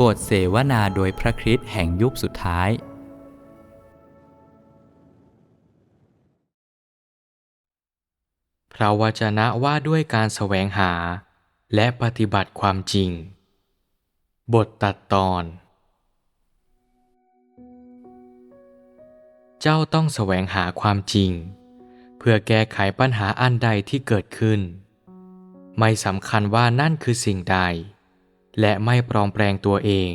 บทเสวนาโดยพระคริสต์แห่งยุคสุดท้าย พระวจนะว่าด้วยการแสวงหาและปฏิบัติความจริง บทตัดตอน เจ้าต้องแสวงหาความจริง เพื่อแก้ไขปัญหาอันใดที่เกิดขึ้น ไม่สำคัญว่านั่นคือสิ่งใด และไม่ปลอมแปลงตัวเอง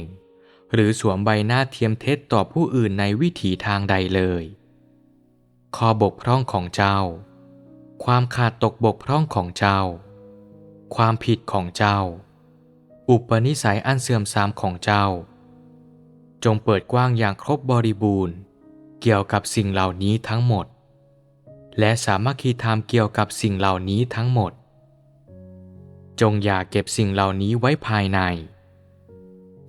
หรือสวมใบหน้าเทียมเท็จต่อผู้อื่นในวิถีทางใดเลย ข้อบกพร่องของเจ้า ความขาดตกบกพร่องของเจ้า ความผิดของเจ้า อุปนิสัยอันเสื่อมทรามของเจ้า จงเปิดกว้างอย่างครบบริบูรณ์ เกี่ยวกับสิ่งเหล่านี้ทั้งหมด และสามัคคีธรรมเกี่ยวกับสิ่งเหล่านี้ทั้งหมด จงอย่าเก็บสิ่งเหล่านี้ไว้ภายใน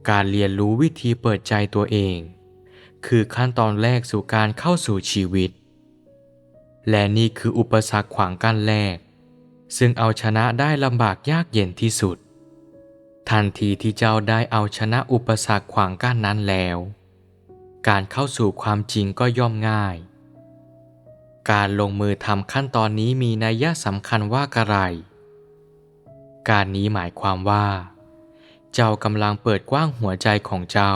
การเรียนรู้วิธีเปิดใจตัวเอง คือขั้นตอนแรกสู่การเข้าสู่ชีวิต และนี่คืออุปสรรคขวางกั้นแรก ซึ่งเอาชนะได้ลำบากยากเย็นที่สุด ทันทีที่เจ้าได้เอาชนะอุปสรรคขวางกั้นนั้นแล้ว การเข้าสู่ความจริงก็ย่อมง่าย การลงมือทำขั้นตอนนี้มีนัยยะสำคัญว่ากระไร การนี้หมายความว่า เจ้ากำลังเปิดกว้างหัวใจของเจ้า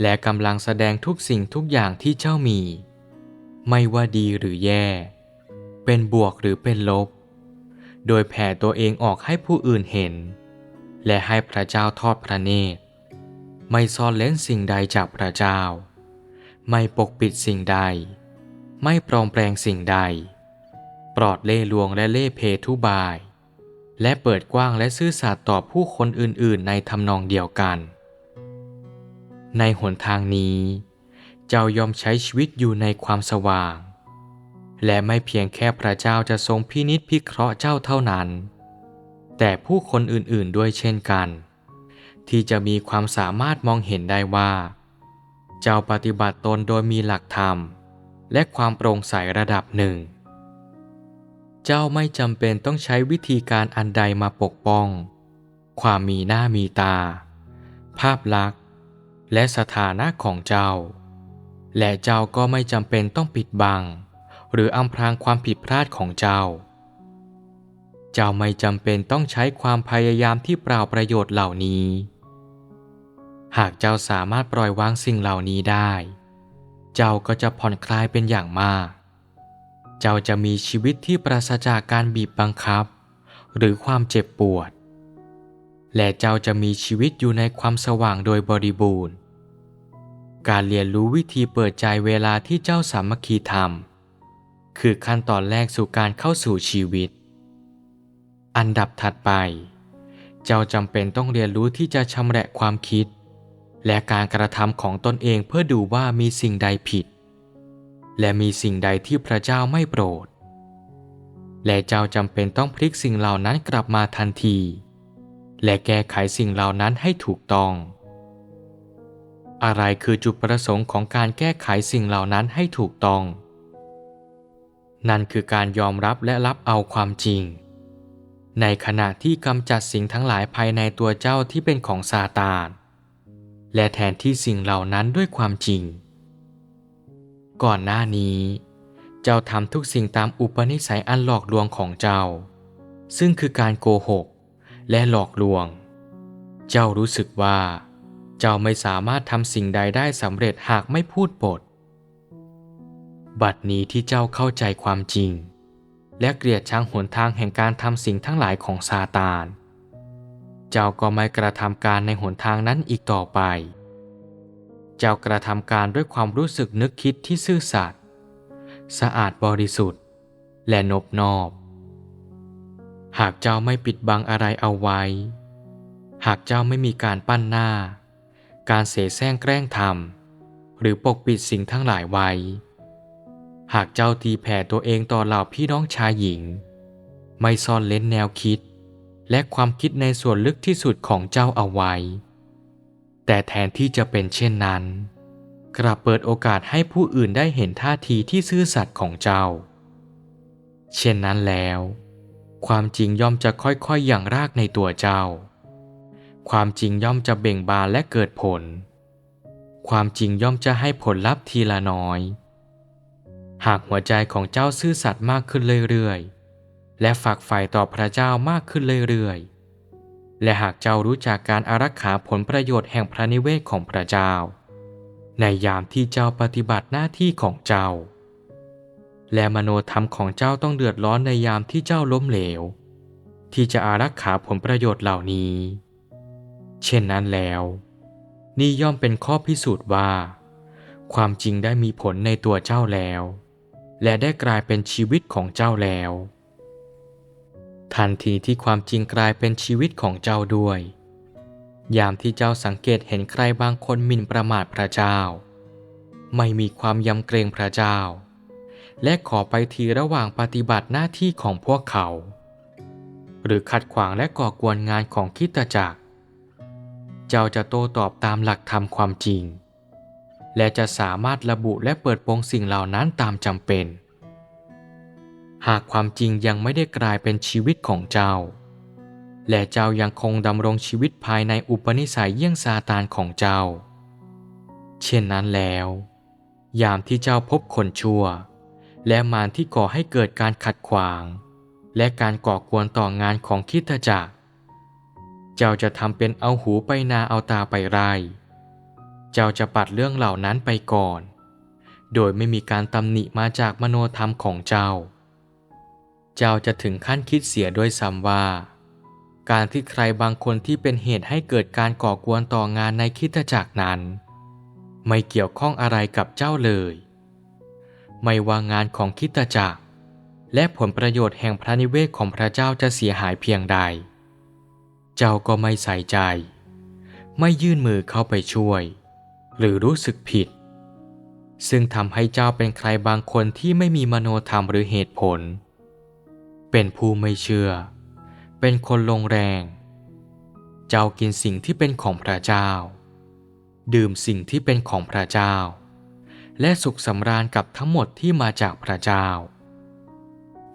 และกำลังแสดงทุกสิ่งทุกอย่างที่เจ้ามี ไม่ว่าดีหรือแย่ เป็นบวกหรือเป็นลบ โดยแผ่ตัวเองออกให้ผู้อื่นเห็น และให้พระเจ้าทอดพระเนตร ไม่ซ่อนเล้นสิ่งใดจากพระเจ้า ไม่ปกปิดสิ่งใด ไม่ปลอมแปลงสิ่งใด ปลอดเล่ลวงและเล่เพทุบาย และเปิดกว้างและซื่อสัตย์ต่อผู้คนอื่นๆ ในทำนองเดียวกัน ในหนทางนี้ เจ้ายอมใช้ชีวิตอยู่ในความสว่าง และไม่เพียงแค่พระเจ้าจะทรงพินิษพิเคราะห์เจ้าเท่านั้น แต่ผู้คนอื่นๆด้วยเช่นกัน ที่จะมีความสามารถมองเห็นได้ว่า เจ้าปฏิบัติตนโดยมีหลักธรรม และความโปร่งใสระดับหนึ่ง เจ้าไม่จำเป็นต้องใช้วิธีการอันใดมาปกป้อง ความมีหน้ามีตา ภาพลักษณ์ และสถานะของเจ้า และเจ้าก็ไม่จำเป็นต้องปิดบัง หรืออำพรางความผิดพลาดของเจ้า เจ้าไม่จำเป็นต้องใช้ความพยายามที่เปล่าประโยชน์เหล่านี้ หากเจ้าสามารถปล่อยวางสิ่งเหล่านี้ได้ เจ้าก็จะผ่อนคลายเป็นอย่างมาก เจ้าจะมีชีวิตที่ปราศจากการบีบบังคับ หรือความเจ็บปวด และเจ้าจะมีชีวิตอยู่ในความสว่างโดยบริบูรณ์ การเรียนรู้วิธีเปิดใจเวลาที่เจ้าสามัคคีธรรม คือขั้นตอนแรกสู่การเข้าสู่ชีวิต อันดับถัดไป เจ้าจำเป็นต้องเรียนรู้ที่จะชำระความคิด และการกระทำของตนเองเพื่อดูว่ามีสิ่งใดผิด และมีสิ่งใดที่พระเจ้าไม่โปรด และเจ้าจำเป็นต้องพลิกสิ่งเหล่านั้นกลับมาทันที และแก้ไขสิ่งเหล่านั้นให้ถูกต้อง อะไรคือจุดประสงค์ของการแก้ไขสิ่งเหล่านั้นให้ถูกต้อง นั่นคือการยอมรับและรับเอาความจริง ในขณะที่กำจัดสิ่งทั้งหลายภายในตัวเจ้าที่เป็นของซาตานและแทนที่สิ่งเหล่านั้นด้วยความจริง ก่อนหน้านี้ เจ้าทำทุกสิ่งตามอุปนิสัยอันหลอกลวงของเจ้า ซึ่งคือการโกหก และหลอกลวง เจ้ารู้สึกว่า เจ้าไม่สามารถทำสิ่งใดได้สำเร็จหากไม่พูดปด บัดนี้ที่เจ้าเข้าใจความจริง และเกลียดชังหนทางแห่งการทำสิ่งทั้งหลายของซาตาน เจ้าก็ไม่กระทำการในหนทางนั้นอีกต่อไป เจ้ากระทำการด้วยความรู้สึกนึกคิดที่ซื่อสัตย์สะอาดบริสุทธิ์ และนบนอบ หากเจ้าไม่ปิดบังอะไรเอาไว้ หากเจ้าไม่มีการปั้นหน้า การเสแสร้งแกล้งทำหรือปกปิดสิ่งทั้งหลายไว้ หากเจ้าตีแผ่ตัวเองต่อเหล่าพี่น้องชายหญิง ไม่ซ่อนเล้นแนวคิด และความคิดในส่วนลึกที่สุดของเจ้าเอาไว้ แต่แทนที่จะเป็นเช่นนั้น กลับเปิดโอกาสให้ผู้อื่นได้เห็นท่าทีที่ซื่อสัตย์ของเจ้า เช่นนั้นแล้ว ความจริงย่อมจะค่อยๆอย่างรากในตัวเจ้า ความจริงย่อมจะเบ่งบานและเกิดผล ความจริงย่อมจะให้ผลลัพธ์ทีละน้อย หากหัวใจของเจ้าซื่อสัตย์มากขึ้นเรื่อยๆ และฝักใฝ่ต่อพระเจ้ามากขึ้นเรื่อยๆ และหากเจ้ารู้จักการอารักขาผลประโยชน์แห่งพระนิเวศของพระเจ้า ในยามที่เจ้าปฏิบัติหน้าที่ของเจ้า และมโนธรรมของเจ้าต้องเดือดร้อนในยามที่เจ้าล้มเหลว ที่จะอารักขาผลประโยชน์เหล่านี้ เช่นนั้นแล้ว นี่ย่อมเป็นข้อพิสูจน์ว่า ความจริงได้มีผลในตัวเจ้าแล้ว และได้กลายเป็นชีวิตของเจ้าแล้ว ทันทีที่ความจริงกลายเป็นชีวิตของเจ้าด้วย ยามที่เจ้าสังเกตเห็นใครบางคนหมิ่นประมาทพระเจ้า ไม่มีความยำเกรงพระเจ้า และขอไปทีระหว่างปฏิบัติหน้าที่ของพวกเขา หรือขัดขวางและก่อกวนงานของคิตจักร เจ้าจะโต้ตอบตามหลักธรรมความจริง และจะสามารถระบุและเปิดโปงสิ่งเหล่านั้นตามจำเป็น หากความจริงยังไม่ได้กลายเป็นชีวิตของเจ้า และเจ้ายังคงดำรงชีวิตภายในอุปนิสัยเยี่ยงซาตานของเจ้า เช่นนั้นแล้ว ยามที่เจ้าพบคนชั่ว และมารที่ก่อให้เกิดการขัดขวาง และการก่อกวนต่องานของคริสตจักร เจ้าจะทำเป็นเอาหูไปนาเอาตาไปไร่เจ้าจะปัดเรื่องเหล่านั้นไปก่อน โดยไม่มีการตำหนิมาจากมโนธรรมของเจ้า เจ้าจะถึงขั้นคิดเสียด้วยซ้ำว่า การที่ใครบางคนที่เป็นเหตุให้เกิดการก่อกวนต่องานในคริสตจักรนั้น ไม่เกี่ยวข้องอะไรกับเจ้าเลย ไม่ว่างานของคริสตจักร และผลประโยชน์แห่งพระนิเวศของพระเจ้าจะเสียหายเพียงใด เจ้าก็ไม่ใส่ใจ ไม่ยื่นมือเข้าไปช่วย หรือรู้สึกผิดซึ่งทำให้เจ้าเป็นใครบางคนที่ไม่มีมโนธรรมหรือเหตุผล เป็นผู้ไม่เชื่อ เป็นคนลงแรง เจ้ากินสิ่งที่เป็นของพระเจ้า ดื่มสิ่งที่เป็นของพระเจ้า และสุขสำราญกับทั้งหมดที่มาจากพระเจ้า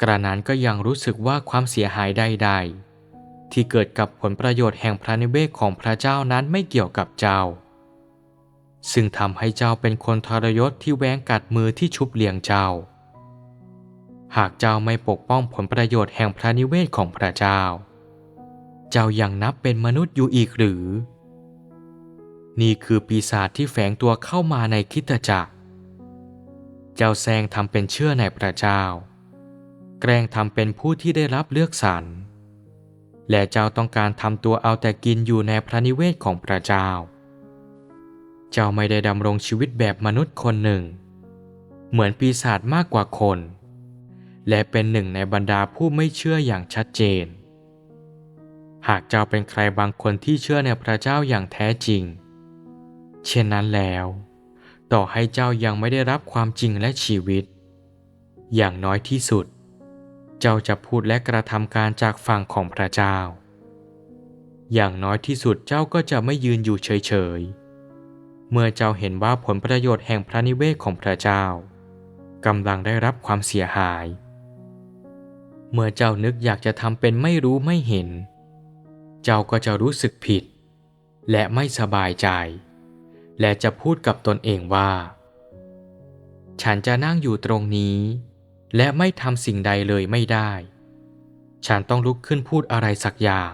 กระนั้นก็ยังรู้สึกว่าความเสียหายใดๆ ที่เกิดกับผลประโยชน์แห่งพระนิเวศของพระเจ้านั้นไม่เกี่ยวกับเจ้า ซึ่งทำให้เจ้าเป็นคนทรยศที่แว้งกัดมือที่ชุบเลี้ยงเจ้า หากเจ้าไม่ปกป้องผลประโยชน์แห่งพระนิเวศของพระเจ้า เจ้ายังนับเป็นมนุษย์อยู่อีกหรือ นี่คือปีศาจที่แฝงตัวเข้ามาในคิตจักร เจ้าแซงทำเป็นเชื่อในพระเจ้า แกล้งทำเป็นผู้ที่ได้รับเลือกสรร และเจ้าต้องการทำตัวเอาแต่กินอยู่ในพระนิเวศของพระเจ้า เจ้าไม่ได้ดำรงชีวิตแบบมนุษย์คนหนึ่ง เหมือนปีศาจมากกว่าคน และเป็นหนึ่งในบรรดาผู้ไม่เชื่ออย่างชัดเจน หากเจ้าเป็นใครบางคนที่เชื่อในพระเจ้าอย่างแท้จริง เช่นนั้นแล้ว ต่อให้เจ้ายังไม่ได้รับความจริงและชีวิต อย่างน้อยที่สุด เจ้าจะพูดและกระทำการจากฝั่งของพระเจ้า อย่างน้อยที่สุดเจ้าก็จะไม่ยืนอยู่เฉยๆเมื่อเจ้าเห็นว่าผลประโยชน์แห่งพระนิเวศของพระเจ้ากำลังได้รับความเสียหาย เมื่อเจ้านึกอยากจะทำเป็นไม่รู้ไม่เห็น เจ้าก็จะรู้สึกผิด และไม่สบายใจ และจะพูดกับตนเองว่า ฉันจะนั่งอยู่ตรงนี้ และไม่ทำสิ่งใดเลยไม่ได้ ฉันต้องลุกขึ้นพูดอะไรสักอย่าง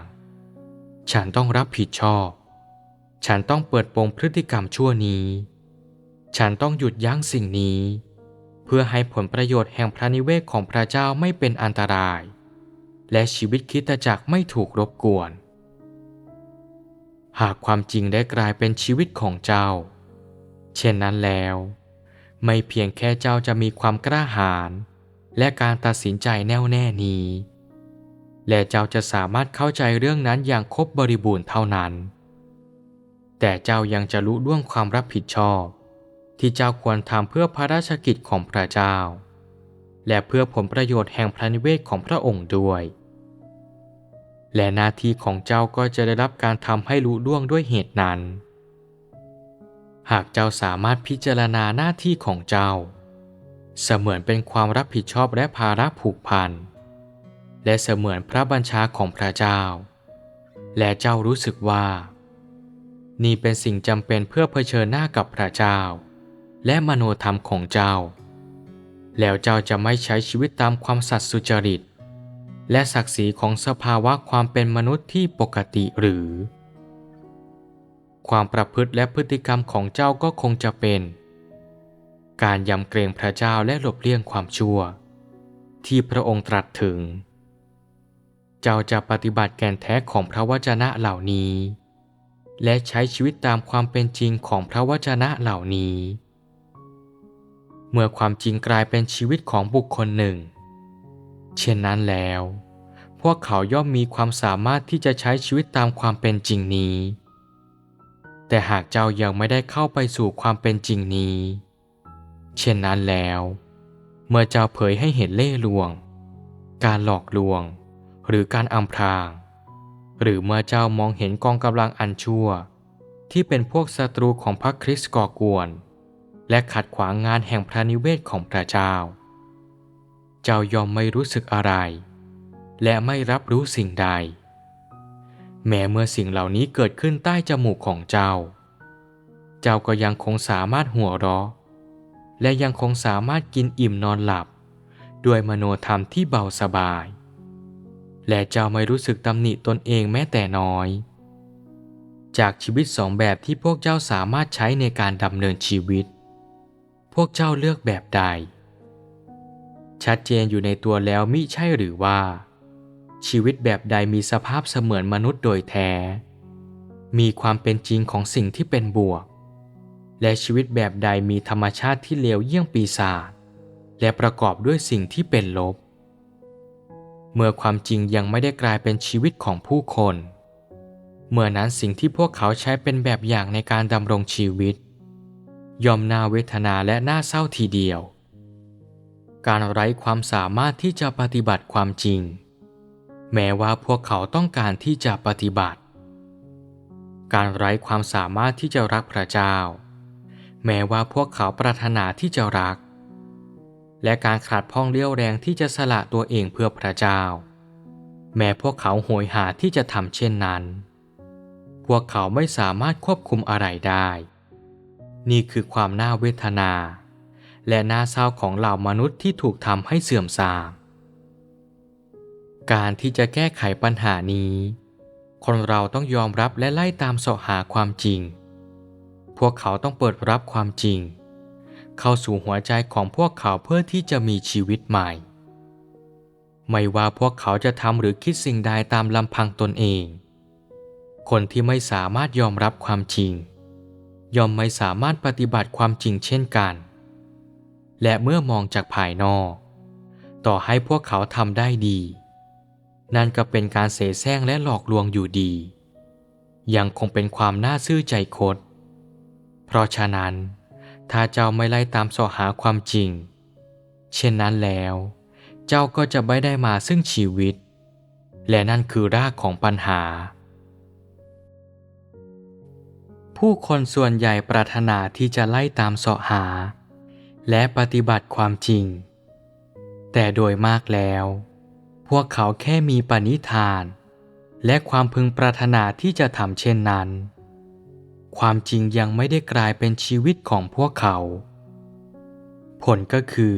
ฉันต้องรับผิดชอบ ฉันต้องเปิดโปงพฤติกรรมชั่วนี้ ฉันต้องหยุดยั้งสิ่งนี้ พื่อให้ผลประโยชน์แห่งพระนิเวศของพระเจ้าไม่เป็นอันตราย และชีวิตคริสตจักรไม่ถูกรบกวน หากความจริงได้กลายเป็นชีวิตของเจ้า เช่นนั้นแล้ว ไม่เพียงแค่เจ้าจะมีความกล้าหาญและการตัดสินใจแน่วแน่นี้ และเจ้าจะสามารถเข้าใจเรื่องนั้นอย่างครบบริบูรณ์เท่านั้น แต่เจ้ายังจะรู้ล่วงความรับผิดชอบ ที่เจ้าควรทำเพื่อพระราชกิจของพระเจ้า และเพื่อผลประโยชน์แห่งพระนิเวศของพระองค์ด้วย และหน้าที่ของเจ้าก็จะได้รับการทำให้รู้ล่วงด้วยเหตุนั้น หากเจ้าสามารถพิจารณาหน้าที่ของเจ้า เสมือนเป็นความรับผิดชอบและภาระผูกพัน และเสมือนพระบัญชาของพระเจ้า และเจ้ารู้สึกว่า นี่เป็นสิ่งจำเป็นเพื่อเผชิญหน้ากับพระเจ้า และมโนธรรมของเจ้า แล้วเจ้าจะไม่ใช้ชีวิตตามความสัตย์สุจริต และศักดิ์ศรีของสภาวะความเป็นมนุษย์ที่ปกติหรือ ความประพฤติและพฤติกรรมของเจ้าก็คงจะเป็น การยำเกรงพระเจ้าและหลบเลี่ยงความชั่ว ที่พระองค์ตรัสถึง เจ้าจะปฏิบัติแก่นแท้ของพระวจนะเหล่านี้และใช้ชีวิตตามความเป็นจริงของพระวจนะเหล่านี้ เมื่อความจริงกลายเป็นชีวิตของบุคคลหนึ่ง เช่นนั้นแล้ว พวกเขาย่อมมีความสามารถที่จะใช้ชีวิตตามความเป็นจริงนี้ แต่หากเจ้ายังไม่ได้เข้าไปสู่ความเป็นจริงนี้ เช่นนั้นแล้ว เมื่อเจ้าเผยให้เห็นเล่ห์ลวง การหลอกลวง หรือการอำพราง หรือเมื่อเจ้ามองเห็นกองกำลังอันชั่ว ที่เป็นพวกศัตรูของพระคริสต์ก่อกวน และขัดขวางงานแห่งพระนิเวศของพระเจ้า เจ้ายอมไม่รู้สึกอะไร และไม่รับรู้สิ่งใด แม้เมื่อสิ่งเหล่านี้เกิดขึ้นใต้จมูกของเจ้า เจ้าก็ยังคงสามารถหัวเราะ และยังคงสามารถกินอิ่มนอนหลับ ด้วยมโนธรรมที่เบาสบาย และเจ้าไม่รู้สึกตำหนิตนเองแม้แต่น้อยจากชีวิตสองแบบที่พวกเจ้าสามารถใช้ในการดำเนินชีวิต พวกเจ้าเลือกแบบใด ชัดเจนอยู่ในตัวแล้วมิใช่หรือว่า ชีวิตแบบใดมีสภาพเสมือนมนุษย์โดยแท้ มีความเป็นจริงของสิ่งที่เป็นบวก และชีวิตแบบใดมีธรรมชาติที่เลวเยี่ยงปีศาจและประกอบด้วยสิ่งที่เป็นลบ เมื่อความจริงยังไม่ได้กลายเป็นชีวิตของผู้คน เมื่อนั้นสิ่งที่พวกเขาใช้เป็นแบบอย่างในการดำรงชีวิต ยอมน่าเวทนาและน่าเศร้าทีเดียว การไร้ความสามารถที่จะปฏิบัติความจริง แม้ว่าพวกเขาต้องการที่จะปฏิบัติ การไร้ความสามารถที่จะรักพระเจ้า แม้ว่าพวกเขาปรารถนาที่จะรัก และการขาดพ้องเลี้ยวแรงที่จะสละตัวเองเพื่อพระเจ้า แม้พวกเขาโหยหาที่จะทำเช่นนั้น พวกเขาไม่สามารถควบคุมอะไรได้ นี่คือความน่าเวทนา และน่าเศร้าของเหล่ามนุษย์ที่ถูกทำให้เสื่อมทราม การที่จะแก้ไขปัญหานี้ คนเราต้องยอมรับและไล่ตามเสาะหาความจริง พวกเขาต้องเปิดรับความจริง เข้าสู่หัวใจของพวกเขาเพื่อที่จะมีชีวิตใหม่ ไม่ว่าพวกเขาจะทำหรือคิดสิ่งใดตามลำพังตนเอง คนที่ไม่สามารถยอมรับความจริง ย่อมไม่สามารถปฏิบัติความจริงเช่นกัน และเมื่อมองจากภายนอก ต่อให้พวกเขาทำได้ดี นั่นก็เป็นการเสแสร้งและหลอกลวงอยู่ดี ยังคงเป็นความน่าซื่อใจคด เพราะฉะนั้น ถ้าเจ้าไม่ไล่ตามสาะหาความจริง เช่นนั้นแล้ว เจ้าก็จะไม่ได้มาซึ่งชีวิต และนั่นคือรากของปัญหา ผู้คนส่วนใหญ่ปรารถนาที่จะไล่ตามเสาะหา และปฏิบัติความจริง แต่โดยมากแล้ว พวกเขาแค่มีปณิธาน และความพึงปรารถนาที่จะทำเช่นนั้น ความจริงยังไม่ได้กลายเป็นชีวิตของพวกเขา ผลก็คือ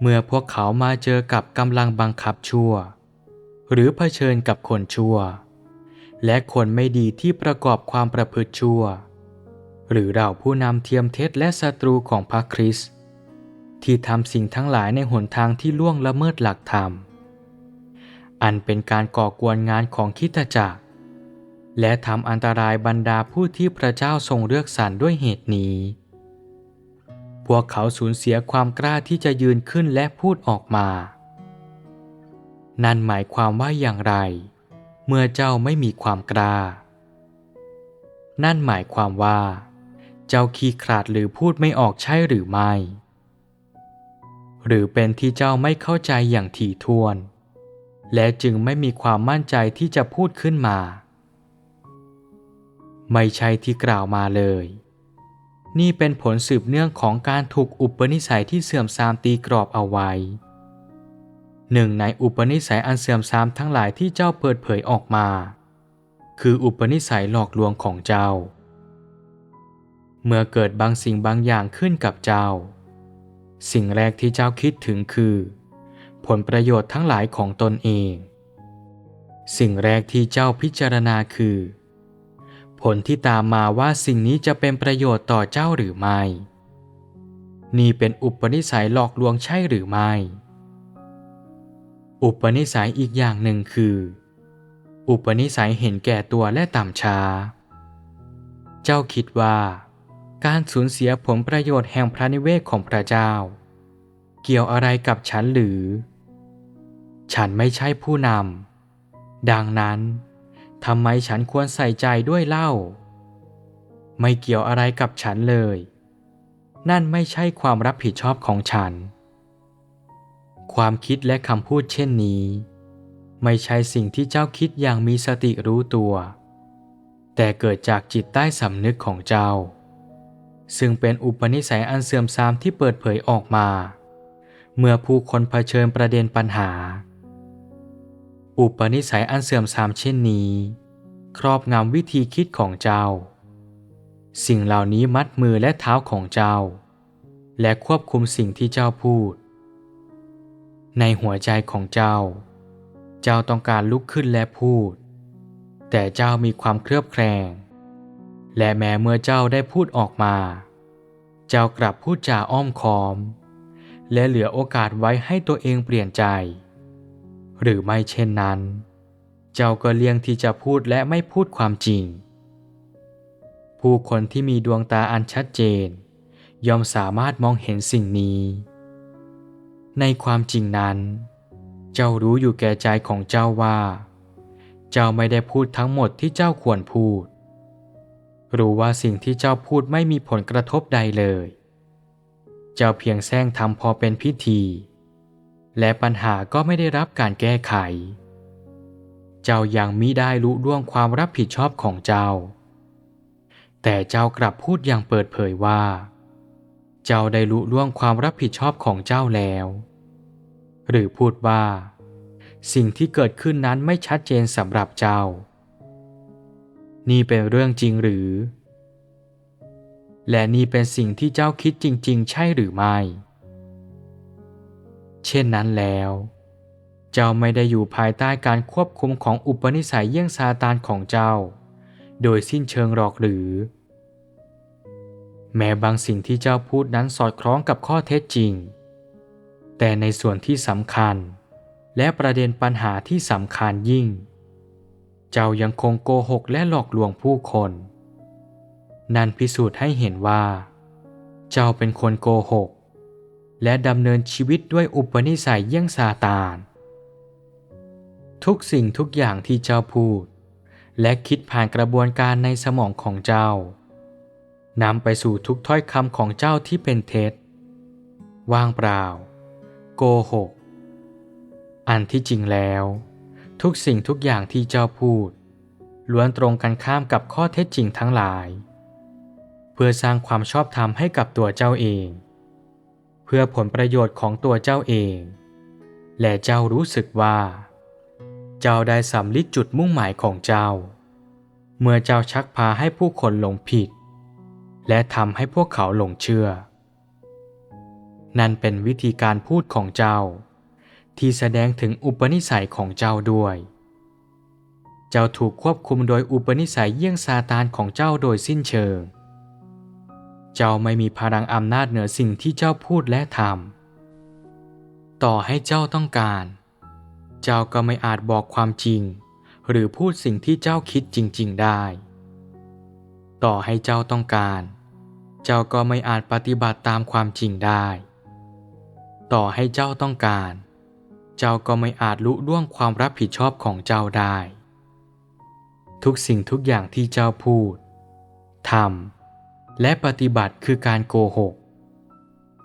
เมื่อพวกเขามาเจอกับกำลังบังคับชั่ว หรือเผชิญกับคนชั่ว และคนไม่ดีที่ประกอบความประพฤติชั่ว หรือเราผู้นำเทียมเท็จและศัตรูของพระคริสต์ที่ทำสิ่งทั้งหลายในหนทางที่ล่วงละเมิดหลักธรรม อันเป็นการก่อกวนงานของคริดจักร และทำอันตรายบรรดาผู้ที่พระเจ้าทรงเลือกสรรด้วยเหตุนี้ พวกเขาสูญเสียความกล้าที่จะยืนขึ้นและพูดออกมา นั่นหมายความว่าอย่างไร มื่อเจ้าไม่มีความกล้า นั่นหมายความว่า เจ้าขี้ขลาดหรือพูดไม่ออกใช่หรือไม่ หรือเป็นที่เจ้าไม่เข้าใจอย่างถี่ถ้วน และจึงไม่มีความมั่นใจที่จะพูดขึ้นมา ไม่ใช่ที่กล่าวมาเลย นี่เป็นผลสืบเนื่องของการถูกอุปนิสัยที่เสื่อมทรามตีกรอบเอาไว้ หนึ่งในอุปนิสัยอันเสื่อมทรามทั้งหลายที่เจ้าเปิดเผยออกมา คืออุปนิสัยหลอกลวงของเจ้า เมื่อเกิดบางสิ่งบางอย่างขึ้นกับเจ้า สิ่งแรกที่เจ้าคิดถึงคือ ผลประโยชน์ทั้งหลายของตนเอง สิ่งแรกที่เจ้าพิจารณาคือ ผลที่ตามมาว่าสิ่งนี้จะเป็นประโยชน์ต่อเจ้าหรือไม่ นี่เป็นอุปนิสัยหลอกลวงใช่หรือไม่ อุปนิสัยอีกอย่างหนึ่งคือ อุปนิสัยเห็นแก่ตัวและต่ำช้า เจ้าคิดว่า การสูญเสียผลประโยชน์แห่งพระนิเวศของพระเจ้า เกี่ยวอะไรกับฉันหรือ ฉันไม่ใช่ผู้นำ ดังนั้นทำไมฉันควรใส่ใจด้วยเล่า ไม่เกี่ยวอะไรกับฉันเลย นั่นไม่ใช่ความรับผิดชอบของฉัน ความคิดและคำพูดเช่นนี้ ไม่ใช่สิ่งที่เจ้าคิดอย่างมีสติรู้ตัว แต่เกิดจากจิตใต้สำนึกของเจ้า ซึ่งเป็นอุปนิสัยอันเสื่อมทรามที่เปิดเผยออกมา เมื่อผู้คนเผชิญประเด็นปัญหา อุปนิสัยอันเสื่อมทรามเช่นนี้ ครอบงำวิธีคิดของเจ้า สิ่งเหล่านี้มัดมือและเท้าของเจ้า และควบคุมสิ่งที่เจ้าพูด ในหัวใจของเจ้า เจ้าต้องการลุกขึ้นและพูด แต่เจ้ามีความเครือบแคลง และแม้เมื่อเจ้าได้พูดออกมา เจ้ากลับพูดจาอ้อมค้อม และเหลือโอกาสไว้ให้ตัวเองเปลี่ยนใจ หรือไม่เช่นนั้น เจ้าก็เลี่ยงที่จะพูดและไม่พูดความจริง ผู้คนที่มีดวงตาอันชัดเจน ย่อมสามารถมองเห็นสิ่งนี้ ในความจริงนั้น เจ้ารู้อยู่แก่ใจของเจ้าว่า เจ้าไม่ได้พูดทั้งหมดที่เจ้าควรพูด รู้ว่าสิ่งที่เจ้าพูดไม่มีผลกระทบใดเลย เจ้าเพียงแซงทำพอเป็นพิธี และปัญหาก็ไม่ได้รับการแก้ไข เจ้ายังมิได้รู้ล่วงความรับผิดชอบของเจ้า แต่เจ้ากลับพูดอย่างเปิดเผยว่า เจ้าได้รู้ล่วงความรับผิดชอบของเจ้าแล้ว หรือพูดว่า สิ่งที่เกิดขึ้นนั้นไม่ชัดเจนสำหรับเจ้า นี่เป็นเรื่องจริงหรือ และนี่เป็นสิ่งที่เจ้าคิดจริง ๆ ใช่หรือไม่ เช่นนั้นแล้ว เจ้าไม่ได้อยู่ภายใต้การควบคุมของอุปนิสัยเยี่ยงซาตานของเจ้า โดยสิ้นเชิงหรอกหรือ แม้บางสิ่งที่เจ้าพูดนั้นสอดคล้องกับข้อเท็จจริง แต่ในส่วนที่สำคัญ และประเด็นปัญหาที่สำคัญยิ่ง เจ้ายังคงโกหกและหลอกลวงผู้คน นั่นพิสูจน์ให้เห็นว่า เจ้าเป็นคนโกหก และดำเนินชีวิตด้วยอุปนิสัยเยี่ยงซาตานทุกสิ่งทุกอย่างที่เจ้าพูด และคิดผ่านกระบวนการในสมองของเจ้า นำไปสู่ทุกถ้อยคำของเจ้าที่เป็นเท็จ ว่างเปล่า โกหก อันที่จริงแล้ว ทุกสิ่งทุกอย่างที่เจ้าพูด ล้วนตรงกันข้ามกับข้อเท็จจริงทั้งหลาย เพื่อสร้างความชอบธรรมให้กับตัวเจ้าเอง เพื่อผลประโยชน์ของตัวเจ้าเอง และเจ้ารู้สึกว่า เจ้าได้สำลิดจุดมุ่งหมายของเจ้า เมื่อเจ้าชักพาให้ผู้คนหลงผิด และทำให้พวกเขาหลงเชื่อ นั่นเป็นวิธีการพูดของเจ้า ที่แสดงถึงอุปนิสัยของเจ้าด้วย เจ้าถูกควบคุมโดยอุปนิสัยเยี่ยงซาตานของเจ้าโดยสิ้นเชิง เจ้าไม่มีพลังอำนาจเหนือสิ่งที่เจ้าพูดและทำ ต่อให้เจ้าต้องการ เจ้าก็ไม่อาจบอกความจริง หรือพูดสิ่งที่เจ้าคิดจริง ๆ ได้ ต่อให้เจ้าต้องการ เจ้าก็ไม่อาจปฏิบัติตามความจริงได้ ต่อให้เจ้าต้องการ เจ้าก็ไม่อาจลุล่วงความรับผิดชอบของเจ้าได้ ทุกสิ่งทุกอย่างที่เจ้าพูดทำและปฏิบัติคือการโกหก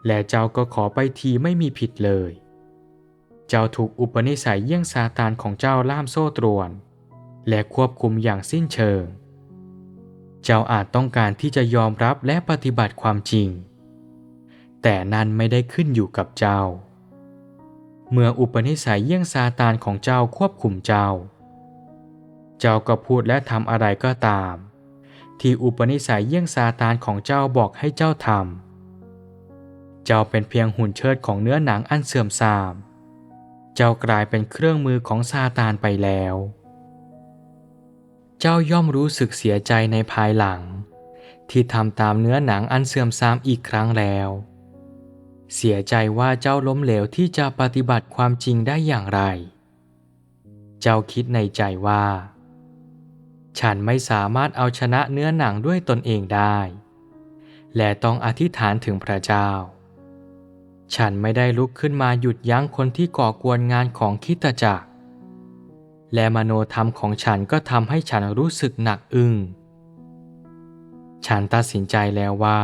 และเจ้าก็ขอไปทีไม่มีผิดเลย เจ้าถูกอุปนิสัยเยี่ยงซาตานของเจ้าล่ามโซ่ตรวน และควบคุมอย่างสิ้นเชิง เจ้าอาจต้องการที่จะยอมรับและปฏิบัติความจริง แต่นั้นไม่ได้ขึ้นอยู่กับเจ้า เมื่ออุปนิสัยเยี่ยงซาตานของเจ้าควบคุมเจ้า เจ้าก็พูดและทำอะไรก็ตาม ที่อุปนิสัยเยี่ยงซาตานของเจ้าบอกให้เจ้าทำเจ้าเป็นเพียงหุ่นเชิดของเนื้อหนังอันเสื่อมทราม เจ้ากลายเป็นเครื่องมือของซาตานไปแล้ว เจ้าย่อมรู้สึกเสียใจในภายหลัง ที่ทำตามเนื้อหนังอันเสื่อมทรามอีกครั้งแล้ว เสียใจว่าเจ้าล้มเหลวที่จะปฏิบัติความจริงได้อย่างไร เจ้าคิดในใจว่า ฉันไม่สามารถเอาชนะเนื้อหนังด้วยตนเองได้ และต้องอธิษฐานถึงพระเจ้า ฉันไม่ได้ลุกขึ้นมาหยุดยั้งคนที่ก่อกวนงานของคริดจักร และมโนธรรมของฉันก็ทำให้ฉันรู้สึกหนักอึ้ง ฉันตัดสินใจแล้วว่า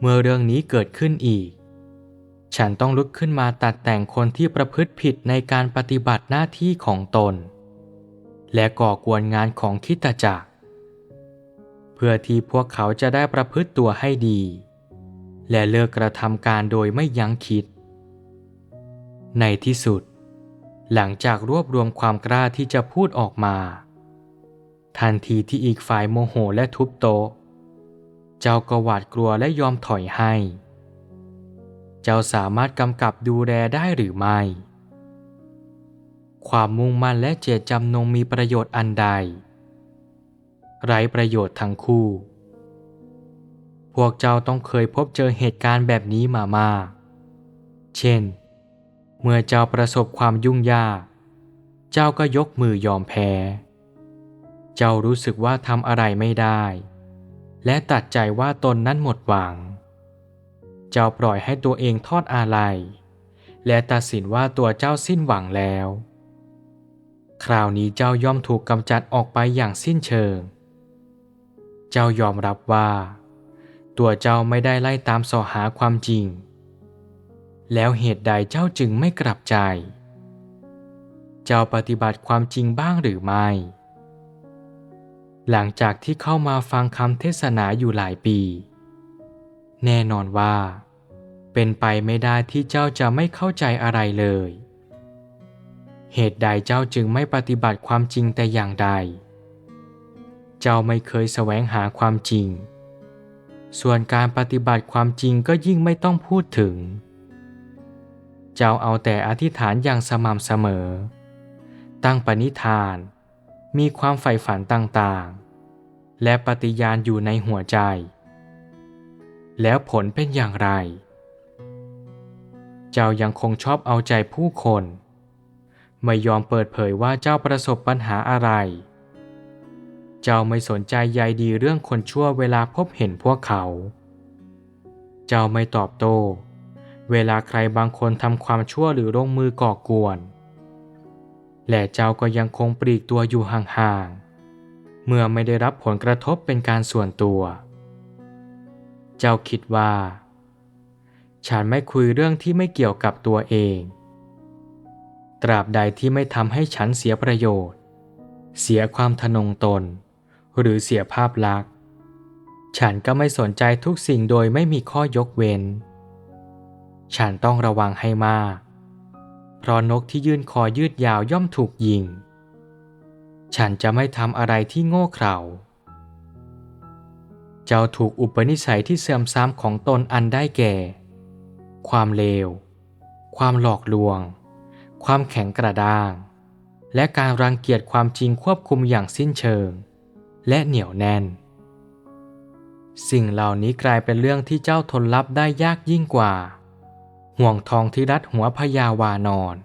เมื่อเรื่องนี้เกิดขึ้นอีก ฉันต้องลุกขึ้นมาตัดแต่งคนที่ประพฤติผิดในการปฏิบัติหน้าที่ของตน และก่อกวนงานของคริดจักร เพื่อที่พวกเขาจะได้ประพฤติตัวให้ดี และเลิกกระทำการโดยไม่ยั้งคิด ในที่สุด หลังจากรวบรวมความกล้าที่จะพูดออกมา ทันทีที่อีกฝ่ายโมโหและทุบโต๊ะ เจ้าก็หวาดกลัวและยอมถอยให้ เจ้าสามารถกำกับดูแลได้หรือไม่ ความมุ่งมั่นและเจตจำนงมีประโยชน์อันใด ไร้ประโยชน์ทั้งคู่ พวกเจ้าต้องเคยพบเจอเหตุการณ์แบบนี้มามาก เช่น เมื่อเจ้าประสบความยุ่งยาก เจ้าก็ยกมือยอมแพ้ เจ้ารู้สึกว่าทำอะไรไม่ได้ และตัดใจว่าตนนั้นหมดหวัง เจ้าปล่อยให้ตัวเองทอดอาลัย และตัดสินว่าตัวเจ้าสิ้นหวังแล้ว คราวนี้เจ้าย่อมถูกกำจัดออกไปอย่างสิ้นเชิง เจ้ายอมรับว่า ตัวเจ้าไม่ได้ไล่ตามสอหาความจริง แล้วเหตุใดเจ้าจึงไม่กลับใจ เจ้าปฏิบัติความจริงบ้างหรือไม่ หลังจากที่เข้ามาฟังคำเทศนาอยู่หลายปี แน่นอนว่า เป็นไปไม่ได้ที่เจ้าจะไม่เข้าใจอะไรเลย เหตุใดเจ้าจึงไม่ปฏิบัติความจริงแต่อย่างใด เจ้าไม่เคยแสวงหาความจริง ส่วนการปฏิบัติความจริงก็ยิ่งไม่ต้องพูดถึง เจ้าเอาแต่อธิษฐานอย่างสม่ำเสมอ ตั้งปณิธาน มีความใฝ่ฝันต่างๆ และปฏิญาณอยู่ในหัวใจ แล้วผลเป็นอย่างไร เจ้ายังคงชอบเอาใจผู้คน ไม่ยอมเปิดเผยว่าเจ้าประสบปัญหาอะไร เจ้าไม่สนใจใยดีเรื่องคนชั่วเวลาพบเห็นพวกเขา เจ้าไม่ตอบโต้ เวลาใครบางคนทำความชั่วหรือลงมือก่อกวน และเจ้าก็ยังคงปลีกตัวอยู่ห่างๆ เมื่อไม่ได้รับผลกระทบเป็นการส่วนตัว เจ้าคิดว่า ฉันไม่คุยเรื่องที่ไม่เกี่ยวกับตัวเอง ตราบใดที่ไม่ทำให้ฉันเสียประโยชน์ เสียความทนงตน หรือเสียภาพลักษณ์ ฉันก็ไม่สนใจทุกสิ่งโดยไม่มีข้อยกเว้น ฉันต้องระวังให้มาก เพราะนกที่ยื่นคอยืดยาวย่อมถูกยิง ฉันจะไม่ทำอะไรที่โง่เขลาเจ้าถูกอุปนิสัยที่เสื่อมทรามของตนอันได้แก่ ความเลว ความหลอกลวง ความแข็งกระด้าง และการรังเกียจความจริงควบคุมอย่างสิ้นเชิง และเหนียวแน่น สิ่งเหล่านี้กลายเป็นเรื่องที่เจ้าทนรับได้ยากยิ่งกว่า ห่วงทองที่รัดหัวพญาวานอน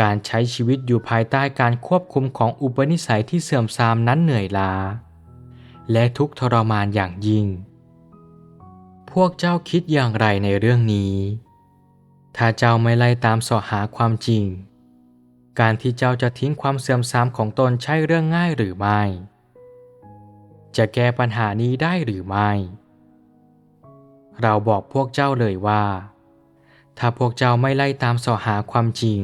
การใช้ชีวิตอยู่ภายใต้การควบคุมของอุปนิสัยที่เสื่อมทรามนั้นเหนื่อยล้า และทุกทรมานอย่างยิ่ง พวกเจ้าคิดอย่างไรในเรื่องนี้ ถ้าเจ้าไม่ไล่ตามสอหาความจริง การที่เจ้าจะทิ้งความเสื่อมทรามของตนใช่เรื่องง่ายหรือไม่ จะแก้ปัญหานี้ได้หรือไม่ เราบอกพวกเจ้าเลยว่า ถ้าพวกเจ้าไม่ไล่ตามสอหาความจริง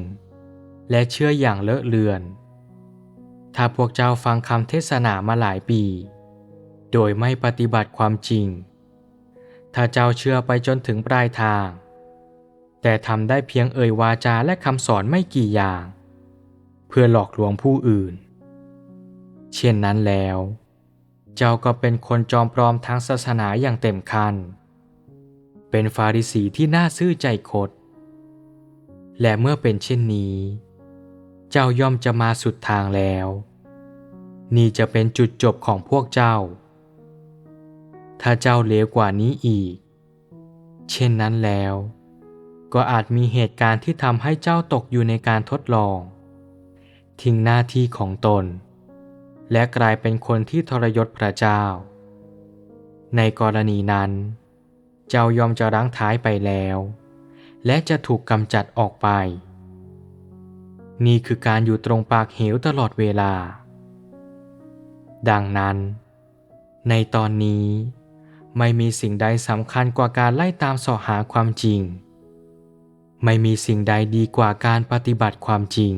และเชื่ออย่างเลอะเลือน ถ้าพวกเจ้าฟังคำเทศนามาหลายปี โดยไม่ปฏิบัติความจริง ถ้าเจ้าเชื่อไปจนถึงปลายทาง แต่ทำได้เพียงเอ่ยวาจาและคำสอนไม่กี่อย่าง เพื่อหลอกลวงผู้อื่น เช่นนั้นแล้ว เจ้าก็เป็นคนจอมปลอมทางศาสนาอย่างเต็มคัน เป็นฟาริสีที่น่าซื่อใจคด และเมื่อเป็นเช่นนี้ เจ้าย่อมจะมาสุดทางแล้ว นี่จะเป็นจุดจบของพวกเจ้า ถ้าเจ้าเลวกว่านี้อีก เช่นนั้นแล้ว ก็อาจมีเหตุการณ์ที่ทำให้เจ้าตกอยู่ในการทดลอง ทิ้งหน้าที่ของตน และกลายเป็นคนที่ทรยศพระเจ้า ในกรณีนั้น เจ้ายอมจะรั้งท้ายไปแล้ว และจะถูกกำจัดออกไป นี่คือการอยู่ตรงปากเหวตลอดเวลา ดังนั้น ในตอนนี้ไม่มีสิ่งใดสำคัญกว่าการไล่ตามสาะหาความจริง ไม่มีสิ่งใดดีกว่าการปฏิบัติความจริง